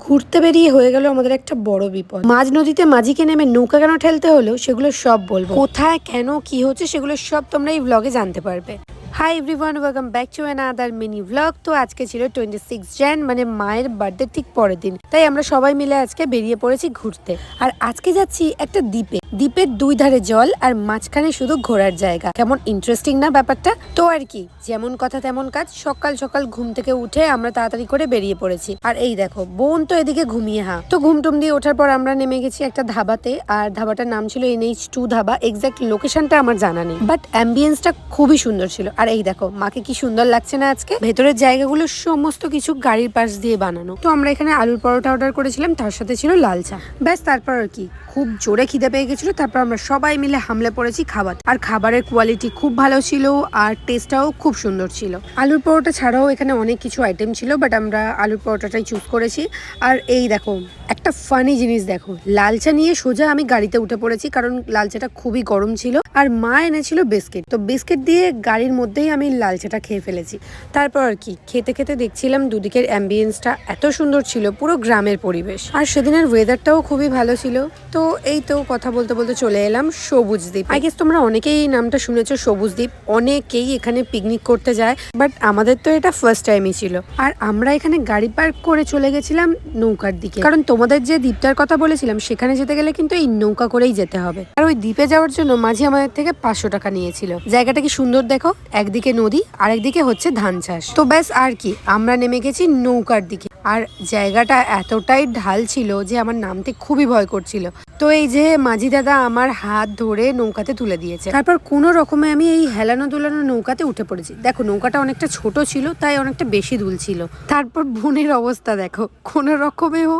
ঘুরতে বেরিয়ে হয়ে গেল আমাদের একটা বড় বিপদ। মাঝ নদীতে মাঝিকে নেমে নৌকা কেন ঠেলতে হলো, সেগুলো সব বলব। কোথায়, কেন, কি হচ্ছে, সেগুলো সব তোমরা এই ব্লগে জানতে পারবে। Hi everyone welcome back to another mini blog তো আজকে ছিল টোয়েন্টি সিক্স জ্যান মানে মায়ের বার্থডে ঠিক পরের দিন। তাই আমরা সবাই মিলে আজকে বেরিয়ে পড়েছি ঘুরতে। আর আজকে যাচ্ছি একটা দ্বীপে। দ্বীপের দুই ধারে জল আর মাঝখানে শুধু ঘোরার জায়গা। কেমন ইন্টারেস্টিং না ব্যাপারটা? তো আর কি, যেমন কথা তেমন কাজ, সকাল সকাল ঘুম থেকে উঠে আমরা তাড়াতাড়ি করে বেরিয়ে পড়েছি। আর এই দেখো, বোন তো এদিকে ঘুমিয়ে হা। তো ঘুম টুম দিয়ে ওঠার পর আমরা নেমে গেছি একটা ধাবাতে। আর ধাবাটার নাম ছিল এনএইচ টু ধাবা এক্সাক্ট লোকেশনটা আমার জানা নেই। বাট অ্যাম্বিয়েন্সটা খুবই সুন্দর ছিল। আর এই দেখো, মাকে কি সুন্দর লাগছে না আজকে? ভেতরের জায়গাগুলো সমস্ত কিছু গাড়ির পাশ দিয়ে বানানো। তো আমরা এখানে আলুর পরোটা অর্ডার করেছিলাম, তার সাথে ছিল লাল চা। ব্যাস, তারপর আর কি? খুব জোরে খিদে পেয়ে গেছিল, তারপর আমরা সবাই মিলে হামলে পড়েছি খাবার। আর খাবারের কোয়ালিটি খুব ভালো ছিল, আর টেস্টটাও খুব সুন্দর ছিল। আলুর পরোটা ছাড়াও এখানে অনেক কিছু আইটেম ছিল বাট আমরা আলুর পরোটাটাই চুজ করেছি। আর এই দেখো, একটা ফানি জিনিস দেখো। লাল চা নিয়ে সোজা আমি গাড়িতে উঠে পড়েছি, কারণ লাল চাটা খুবই গরম ছিল। আর মা এনেছিল বিস্কিট তো বিস্কিট দিয়ে গাড়ির মধ্যেই আমি লাল চাটা খেয়ে ফেলেছি। তারপর আর কি, খেতে খেতে দেখছিলাম দুদিকের অ্যাম্বিয়েন্সটা এত সুন্দর ছিল, পুরো গ্রামের পরিবেশ। আর সেদিনের ওয়েদারটাও খুবই ভালো ছিল। তো এই তো কথা বলতে বলতে চলে এলাম সবুজ দ্বীপ। আই গেস তোমরা অনেকেই এই নামটা শুনেছো, সবুজ দ্বীপ। অনেকেই এখানে পিকনিক করতে যায় বাট আমাদের তো এটা ফার্স্ট টাইমই ছিল। আর আমরা এখানে গাড়ি পার্ক করে চলে গেছিলাম নৌকার দিকে। কারণ তোমাদের যে দ্বীপটার কথা বলেছিলাম, সেখানে যেতে গেলে কিন্তু এই নৌকা করেই যেতে হবে। আর ওই দ্বীপে যাওয়ার জন্য মাঝি আমাদের থেকে পাঁচশো টাকা নিয়েছিল। জায়গাটা কি সুন্দর দেখো? একদিকে নদী, আরেকদিকে হচ্ছে ধান চাষ। তো ব্যাস আর কি, আমরা নেমে গেছি নৌকার দিকে। আর জায়গাটা এতটাই ঢাল ছিল যে আমার নামতে খুবই ভয় করছিল। তো এই যে মাঝি দাদা আমার হাত ধরে নৌকাতে তুলে দিয়েছে। তারপর কোনো রকমে আমি এই হেলানো দুলানো নৌকাতে উঠে পড়েছি। দেখো, নৌকাটা অনেকটা ছোট ছিল, তাই অনেকটা বেশি দুলছিল তারপর বোনের অবস্থা দেখো, কোনো রকমে ও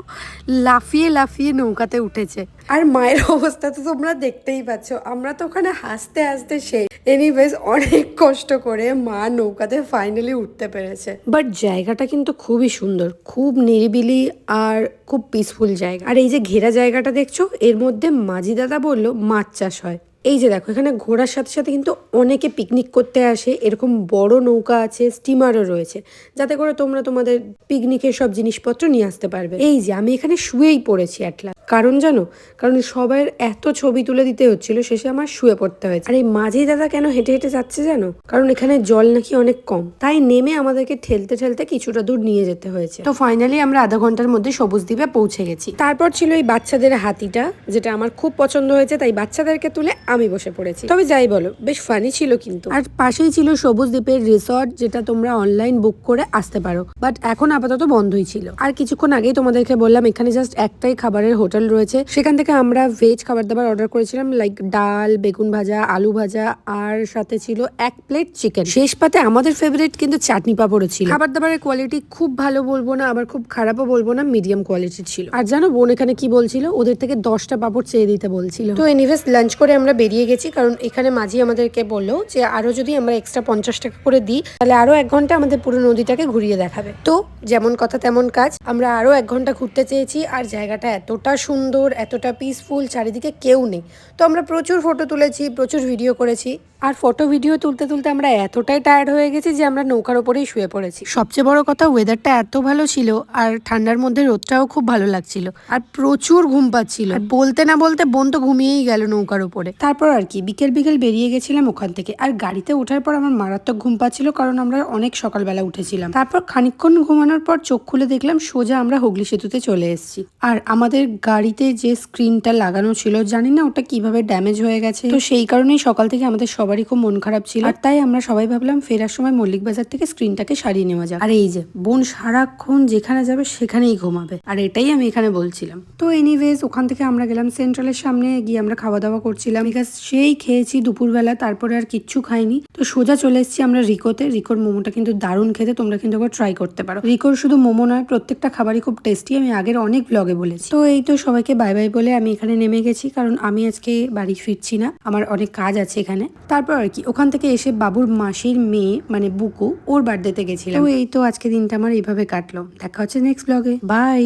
লাফিয়ে লাফিয়ে নৌকাতে উঠেছে। আর মায়ের অবস্থা তো তোমরা দেখতেই পাচ্ছ, আমরা তো ওখানে হাসতে হাসতে সেই। এনিওয়েজ অনেক কষ্ট করে মা নৌকাতে ফাইনালি উঠতে পেরেছে। বাট জায়গাটা কিন্তু খুবই সুন্দর, খুব নিরিবিলি আর খুব পিসফুল জায়গা। আর এই যে ঘেরা জায়গাটা দেখছ এর মধ্যে মাঝি দাদা বলল মাছ চাষ হয়। এই যে দেখো, এখানে ঘোরার সাথে সাথে কিন্তু অনেকে পিকনিক করতে আসে। এরকম বড় নৌকা আছে স্টিমারও রয়েছে। যাতে করে তোমরা তোমাদের পিকনিকের সব জিনিসপত্র নিয়ে আসতে পারবে। এই যে, আমি এখানে শুয়েই পড়েছি একলা কারণ জানো? কারণ সবার এত ছবি তুলে দিতে হচ্ছিল, শেষে আমার শুয়ে পড়তে হয়েছে। আর এই মাঝি দাদা কেন হেঁটে হেঁটে যাচ্ছে জানো? কারণ এখানে জল নাকি অনেক কম। তাই নেমে আমাদেরকে ঠেলতে ঠেলতে কিছুটা দূর নিয়ে যেতে হয়েছে। তো ফাইনালি আমরা আধা ঘণ্টার মধ্যে সবুজ দ্বীপে পৌঁছে গেছি। তারপর ছিল এই বাচ্চাদের হাতিটা, যেটা আমার খুব পছন্দ হয়েছে। তাই বাচ্চাদেরকে তুলে আমি বসে পড়েছি। তবে যাই বলো, বেশ ফানি ছিল কিন্তু। আর পাশেই ছিল সবুজ দ্বীপের রিসর্ট যেটা তোমরা অনলাইন বুক করে আসতে পারো। বাট এখন আপাতত বন্ধই ছিল। আর কিছুক্ষণ আগেই তোমাদেরকে বললাম, এখানে জাস্ট একটাই খাবারের হোটেল রয়েছে। সেখান থেকে আমরা ভেজ খাবার দাবার অর্ডার করেছিলাম লাইক ডাল, বেগুন ভাজা, আলু ভাজা, আর সাথে ছিল এক প্লেট চিকেন শেষ পাতে আমাদের ফেভারিট কিন্তু চাটনি পাপড়ও ছিল। খাবার দাবারের কোয়ালিটি খুব ভালো বলব না, আবার খুব খারাপও বলব না মিডিয়াম কোয়ালিটির ছিল। আর জানো বোন এখানে কি বলছিল? ওদের থেকে দশটা পাপড় চেয়ে দিতে বলছিল। তো এনিভেস লাঞ্চ করে আমরা বেরিয়ে গেছি, কারণ এখানে মাঝি আমাদেরকে বলল যে আরও যদি আমরা এক্সট্রা পঞ্চাশ টাকা করে দিই, তাহলে আরও এক ঘণ্টা আমাদের পুরো নদীটাকে ঘুরিয়ে দেখাবে। তো যেমন কথা তেমন কাজ, আমরা আরও এক ঘণ্টা ঘুরতে চেয়েছি আর জায়গাটা এতটা সুন্দর, এতটা পিসফুল চারিদিকে কেউ নেই। তো আমরা প্রচুর ফটো তুলেছি, প্রচুর ভিডিও করেছি। আর ফটো ভিডিও তুলতে তুলতে আমরা এতটাই টায়ার্ড হয়ে গেছি যে আমরা নৌকার ওপরেই শুয়ে পড়েছি। সবচেয়ে বড় কথা ওয়েদারটা এত ভালো ছিল আর ঠান্ডার মধ্যে রোদটাও খুব ভালো লাগছিল। আর প্রচুর ঘুম পাচ্ছিল। বলতে না বলতে বোন তো ঘুমিয়েই গেল নৌকার উপরে। তারপর আর কি বিকেল বিকেল বেরিয়ে গেছিলাম ওখান থেকে। আর গাড়িতে ওঠার পর আমার মারাত্মক ঘুম পাচ্ছিল কারণ আমরা অনেক সকালবেলা উঠেছিলাম। তারপর খানিকক্ষণ ঘুমানোর পর চোখ খুলে দেখলাম সোজা আমরা হুগলি সেতুতে চলে এসেছি। আর আমাদের গাড়িতে যে স্ক্রিনটা লাগানো ছিল, জানি না ওটা কীভাবে ড্যামেজ হয়ে গেছে। তো সেই কারণেই সকাল থেকে আমাদের সবারই খুব মন খারাপ ছিল। আর তাই আমরা সবাই ভাবলাম ফেরার সময় মল্লিক বাজার থেকে স্ক্রিনটাকে সারিয়ে নেওয়া যাক। আর এই যে, বোন সারাক্ষণ যেখানে যাবে সেখানেই ঘুমাবে। আর এটাই আমি এখানে বলছিলাম। তো এনিওয়েজ ওখান থেকে আমরা গেলাম সেন্ট্রালের সামনে, গিয়ে আমরা খাওয়া দাওয়া করছিলাম। বিকজ সেই খেয়েছি দুপুরবেলা, তারপরে আর কিচ্ছু খাইনি। তো সোজা চলে এসেছি আমরা রিকোতে। রিকোর মোমোটা কিন্তু দারুণ খেতে, তোমরা কিন্তু একবার ট্রাই করতে পারো। রিকোর শুধু মোমো নয়, প্রত্যেকটা খাবারই খুব টেস্টি আমি আগের অনেক ব্লগে বলেছি। তো এই তো সবাইকে বাই বাই বলে আমি এখানে নেমে গেছি, কারণ আমি আজকে বাড়ি ফিরছি না, আমার অনেক কাজ আছে এখানে। তারপর আর কি, ওখান থেকে এসে বাবুর মাসির মেয়ে মানে বুকু, ওর বার্থডেতে গেছিলাম। তো এই তো আজকে দিনটা আমার এইভাবে কাটলো। দেখা হচ্ছে নেক্সট ব্লগে বাই